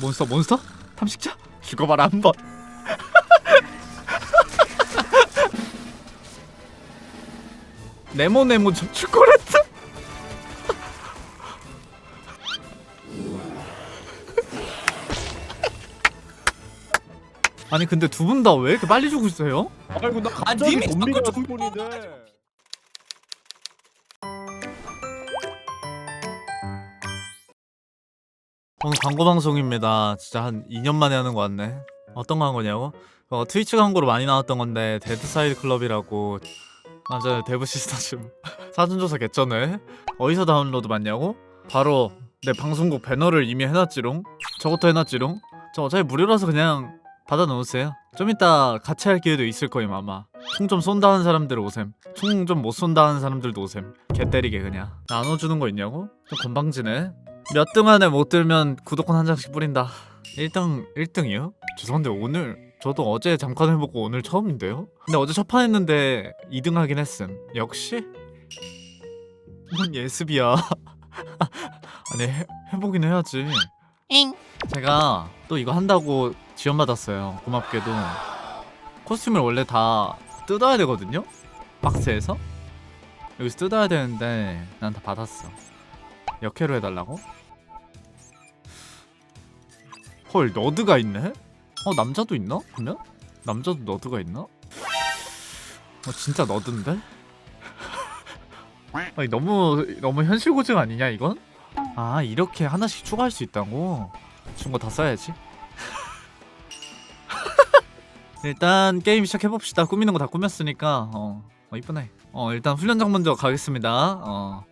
몬스터 몬스터? 탐식자? 죽어봐라 한번 네모 네모 저 초콜릿 아니 근데 두 분 다 왜 이렇게 빨리 죽고 있어요? 아이고 나 아, 갑자기 님이 좀비가 스폰이네. 오늘 광고 방송입니다. 진짜 한 2년 만에 하는 거 같네. 어떤 광고냐고? 어, 트위치 광고로 많이 나왔던 건데 데드사이드 클럽이라고. 맞아요 데브 시스터즘 사전조사 개쩌네. 어디서 다운로드 받냐고? 바로 내 방송국 배너를 이미 해놨지롱? 저것도 해놨지롱? 저 어차피 무료라서 그냥 받아 놓으세요. 좀 이따 같이 할 기회도 있을 거임 아마. 총 좀 쏜다는 사람들 오셈. 총 좀 못 쏜다는 사람들도 오셈. 개 때리게 그냥. 나눠주는 거 있냐고? 좀 건방지네 몇 등 안에 못 들면 구독권 한 장씩 뿌린다 1등 1등이요? 죄송한데 오늘 저도 어제 잠깐 해보고 오늘 처음인데요? 근데 어제 첫 판 했는데 2등 하긴 했음 역시? 뭔 예습이야 아니 해, 해보긴 해야지 엥. 제가 또 이거 한다고 지원받았어요 고맙게도 코스튬을 원래 다 뜯어야 되거든요? 박스에서 여기서 뜯어야 되는데 난 다 받았어 역회로 해달라고? 헐 너드가 있네? 어 남자도 있나? 그러면? 남자도 너드가 있나? 어 진짜 너드인데? 아니 너무 너무 현실 고증 아니냐 이건? 아 이렇게 하나씩 추가할 수 있다고? 준 거 다 써야지 일단 게임 시작해봅시다 꾸미는 거 다 꾸몄으니까 어, 어 이쁘네 어 일단 훈련장 먼저 가겠습니다 어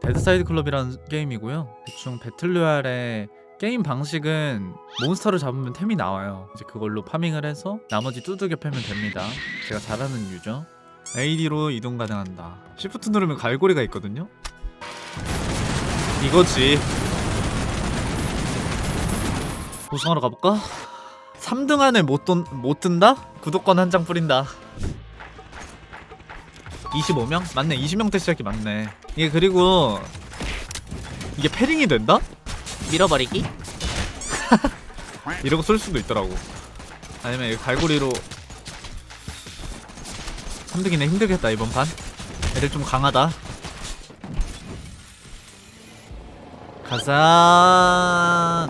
데드사이드 클럽이라는 게임이고요 대충 배틀로얄의 게임 방식은 몬스터를 잡으면 템이 나와요. 이제 그걸로 파밍을 해서 나머지 두들겨 패면 됩니다. 제가 잘하는 유죠 AD로 이동 가능한다. 시프트 누르면 갈고리가 있거든요? 이거지. 우승하러 가볼까? 3등 안에 못, 돈, 못 든다? 구독권 한 장 뿌린다. 25명? 맞네. 20명대 시작이 맞네. 이게 그리고 이게 패링이 된다? 밀어버리기? 이러고 쏠 수도 있더라고. 아니면 이거 갈고리로 3등이네 힘들겠다 이번 판. 애들 좀 강하다. 가자.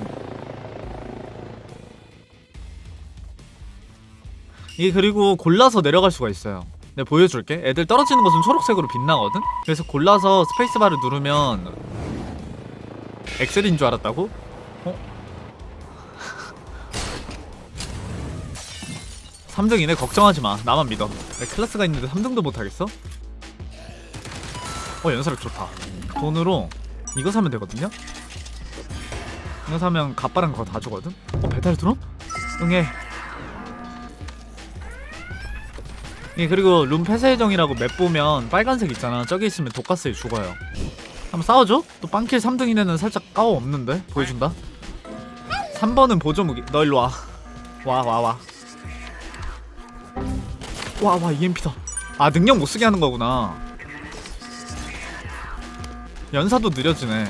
이게 그리고 골라서 내려갈 수가 있어요. 내가 보여줄게. 애들 떨어지는 것은 초록색으로 빛나거든? 그래서 골라서 스페이스바를 누르면 엑셀인 줄 알았다고? 어? 3등이네 걱정하지 마 나만 믿어 내 클래스가 있는데 3등도 못하겠어? 어 연사력 좋다 돈으로 이거 사면 되거든요? 이거 사면 갑바랑 그거 다 주거든? 어 배달 드론? 응해 예 그리고 룸 폐쇄정이라고 맵 보면 빨간색 있잖아 저기 있으면 독가스에 죽어요 한번 싸워줘? 또 빵킬 3등인 애는 살짝 까워 없는데? 보여준다 3번은 보조 무기 너 일로 와 와 와 와 와 와 EMP다 아 능력 못쓰게 하는 거구나 연사도 느려지네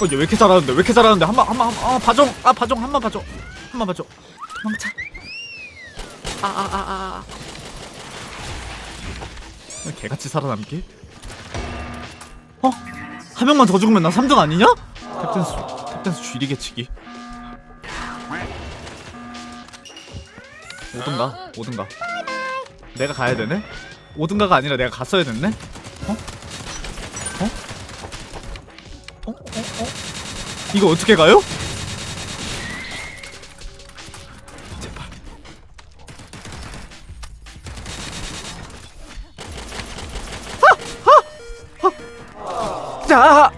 어, 얘 왜 이렇게 잘하는데? 왜 이렇게 잘하는데? 한 번, 한 번, 한 번, 아, 봐줘, 아, 봐줘, 한번 봐줘, 한번 봐줘. 도망쳐. 아, 아, 아, 아. 아. 개같이 살아남기? 어? 한 명만 더 죽으면 나 3등 아니냐? 탭댄스, 탭댄스 쥐리 개 치기. 오든가, 오든가. 내가 가야 되네? 오든가가 아니라 내가 갔어야 됐네? 어? 어? 어? 어? 어? 이거 어떻게 가요?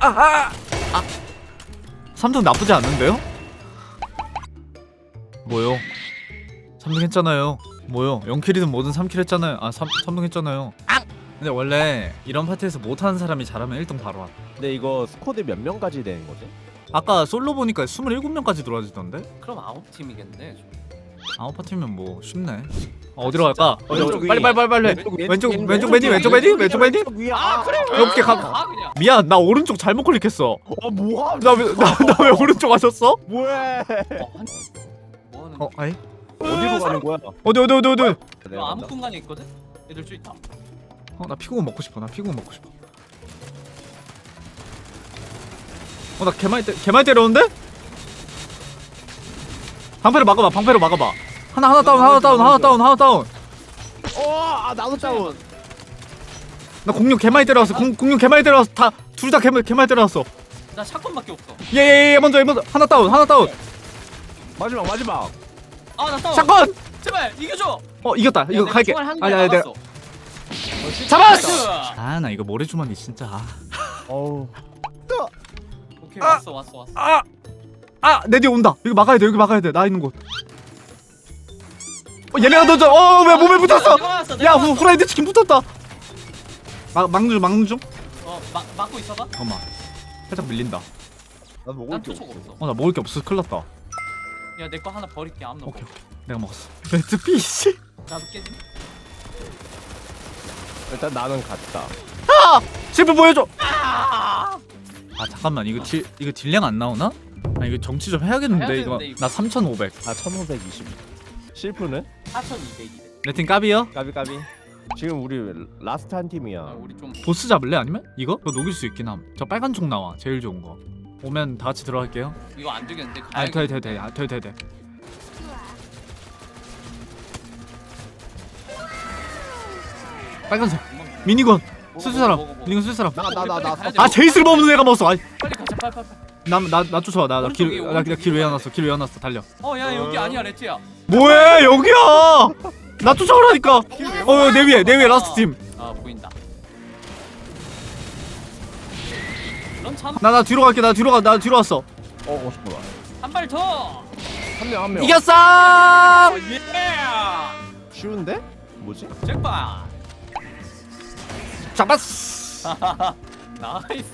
아, 아, 아! 아. 3등 나쁘지 않는데요? 뭐요? 3등 했잖아요. 뭐요? 0킬이든 뭐든 3킬 했잖아요. 아, 3, 3등 했잖아요. 근데 원래 이런 파티에서 못하는 사람이 잘하면 1등 바로 와. 근데 이거 스쿼드 몇 명까지 되는 거지? 아까 솔로 보니까 27명까지 들어와지던데? 그럼 아홉 팀이겠네. 아홉 파티면 뭐 쉽네. 어디로 갈까? 어디, 왼쪽 어디, 위. 빨리 빨리 빨리 빨리 왼쪽, 왼쪽 왼쪽, 왼쪽 매니 왼쪽 매니 왼쪽 매니 위야. 아 그래 이렇게 가- 아 미안 나 오른쪽 잘못 클릭했어 어 뭐야? 나왜나왜 오른쪽 하셨어? 뭐해? 어, 한... 뭐어 아이 어디로 가는 거야? 어디 어디 어디 어디 너 아무. 공간에 있거든? 애들 쭉 있다 어나 피구공 먹고 싶어 나 피구공 먹고 싶어 어나 개많이 때 개많이 때렸는데? 방패로 막아봐 방패로 막아봐 하나 하나 다운 하나 다운 하나 다운 하나 다운 어, 아 나도 다운. 나 공룡 개많이 때려왔어 공, 공룡 개많이 때려왔어 다 둘 다 개많이 개많이 때려왔어 나 샷건밖에 없어 예예예 먼저 얘 먼저 하나 다운 하나 다운 마지막 마지막. 아 나 싸워 샷건 제발 이겨줘 어 이겼다 이거 야, 갈게 내가 총알 한 아니 아니 내가 막았어. 잡았어 나이스. 아나 이거 모래주머니 진짜 아. 어우. 오케이 아. 왔어 왔어 왔어 아! 아! 내 뒤에 온다. 여기 막아야 돼. 여기 막아야 돼. 나 있는 곳. 어, 얘네가 던져. 어, 왜 몸에 붙었어? 내가 맞았어 야, 내가 후, 맞았어. 후라이드 치킨 붙었다. 막 막는 중, 막는 중. 어 막, 막고 있어봐 잠깐만. 살짝 밀린다. 나도 먹을 난게 투척 없어. 없어 어, 나 먹을 게 없어. 큰일 났다. 야 내 거 하나 버릴게 아무나 오케이, 오케이. 내가 먹었어. 매트 피시. 나도 깨지 일단 나는 갔다. 실프 보여줘. 아 아, 잠깐만. 이거 딜 이거 딜량 안 나오나? 아, 이거 정치 좀 해야겠는데 해야 이거. 되는데, 이거. 나 3,500. 아 1520. 실프는? 4200이래 레팅 까비요? 까비 까비. 지금 우리 라스트 한 아, 팀이야. 우리 좀 보스 잡을래 아니면 이거? 이거 녹일 수 있긴 함. 저 빨간 총 나와. 제일 좋은 거. 오면 다 같이 들어갈게요. 이거 안 되겠는데 아, 돼, 가야겠다. 돼, 돼. 아, 돼, 돼, 돼. 빨간색 미니건 쓸 사람. 미니건 쓸 사람 나 나 나 나. 아 제이스를 먹는 애가 먹었어 빨리 가자 빨리 빨리 빨리. 나나나 쫓아와 오른쪽이, 나나길나길 오른쪽이 외워놨어 길 외워놨어 달려 어야 여기 어. 아니야 레트야 뭐해 여기야 나 쫓아오라니까 어 내 위에 내 위에 라스트 팀아 보인다 나나 뒤로 갈게 나 뒤로 가나 뒤로 왔어 어 잠깐만. 더! 한 명 한 명. 이겼어 어, 예! 쉬운데? 뭐지? 잭팟! 잡았어 나이스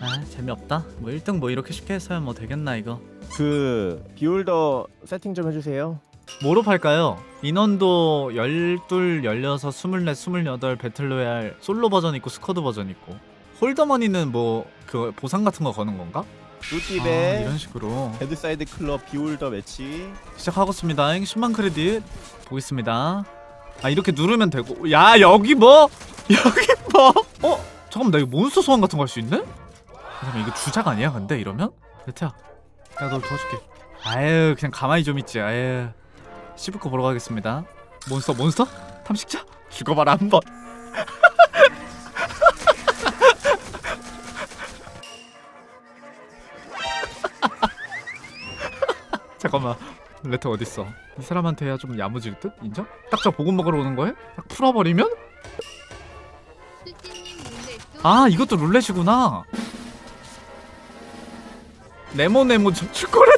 아 재미없다 뭐 1등 뭐 이렇게 쉽게 했어야 뭐 되겠나 이거 그 비올더 세팅 좀 해주세요. 뭐로 팔까요? 인원도 12, 16, 24, 28 배틀로얄 솔로 버전 있고 스쿼드 버전 있고 홀더머니는 뭐 그 보상 같은 거 거는 건가? 아, 꿀팁에 이런 식으로 헤드사이드 클럽 비올더 매치. 시작하겠습니다 10만 크레딧 보겠습니다 아 이렇게 누르면 되고 야 여기 뭐? 여기 뭐? 어? 잠깐만 나 이거 몬스터 소환 같은 거 할 수 있네? 잠깐만 이거 주작 아니야 근데 이러면? 레트야 내가 널 도와줄게 아유 그냥 가만히 좀 있지 아유 시브코 보러 가겠습니다 몬스터 몬스터? 탐식자? 죽어봐라 한번 잠깐만 레트 어딨어 이 사람한테 해야 좀 야무질 듯? 인정? 딱저 보급 먹으러 오는 거에? 딱 풀어버리면? 아 이것도 룰렛이구나 네모네모 저 초콜릿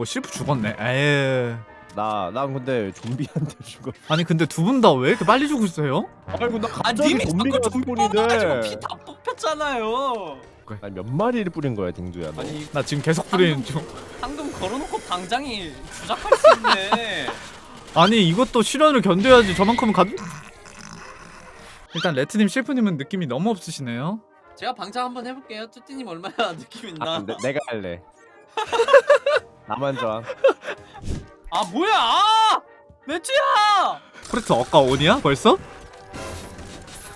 뭐 실프 죽었네 에이 나난 근데 좀비한테 죽어. 아니 근데 두 분 다 왜 이렇게 빨리 죽으세요? 아이고 나 아 갑자기 님이 좀비가 자꾸 좀. 뽑아가지고 피다 뽑혔잖아요 아니 몇 마리를 뿌린 거야 딩두야 너. 아니 나 지금 계속 뿌리는 중 방금 걸어놓고 당장이 주작할 수 있네 아니 이것도 실현을 견뎌야지 저만큼은 가 일단 레트님 실프님은 느낌이 너무 없으시네요 제가 방장 한번 해볼게요 뚜띠님 얼마나 느낌 있나 아, 내, 내가 할래. 나만 좋아. 아 뭐야 아! 레트야 프레트 어까 온이야 벌써?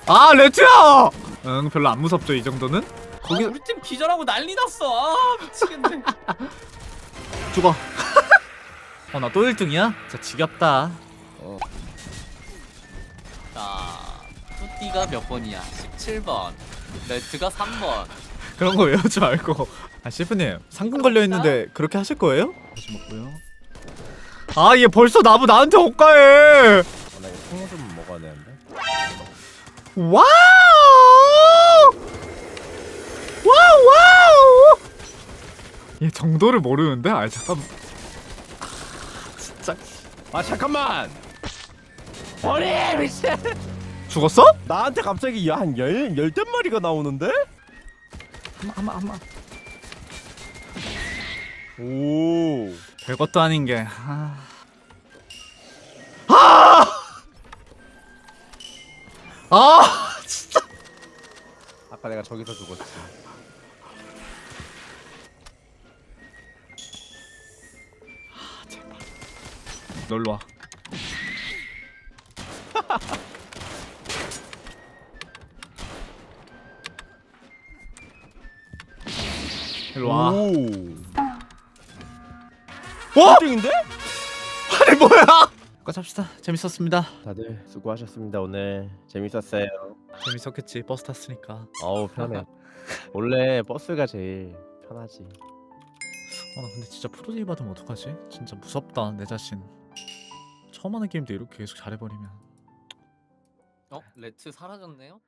아 레트야! 응 별로 안 무섭죠 이 정도는? 거기 아, 우리 팀 기절하고 난리 났어 아 미치겠네 죽어 어 나 또 1등이야? 진짜 지겹다 어. 자 뚜띠가 몇 번이야 17번 레트가 3번 그런 거 외우지 말고 아 실프님 상금 걸려있는데 그렇게 하실 거예요? 다시 먹고요 아 얘 벌써 나부 나한테 억가해 아, 나 이거 통어 좀 먹어야 되는데. 와우 와우 와우 얘 정도를 모르는데? 아 잠깐 아, 진짜 아 잠깐만. 아니 미친 죽었어? 나한테 갑자기 한 열 열댓 마리가 나오는데? 한번 한번 한번 오 별것도 아닌 게 아... 아! 아! 아까 내가 저기서 죽었지 놀러 와. 일로 와. 오 어? 1등인데? 아니 뭐야? 꺼잡시다. 재밌었습니다. 다들 수고하셨습니다 오늘 재밌었어요 재밌었겠지. 버스 탔으니까. 어우 편해 원래 버스가 제일 편하지 아, 나 근데 진짜 프로제이 받으면 어떡하지? 진짜 무섭다 내 자신. 처음 하는 게임도 이렇게 계속 잘해버리면. 어? 레트 사라졌네요?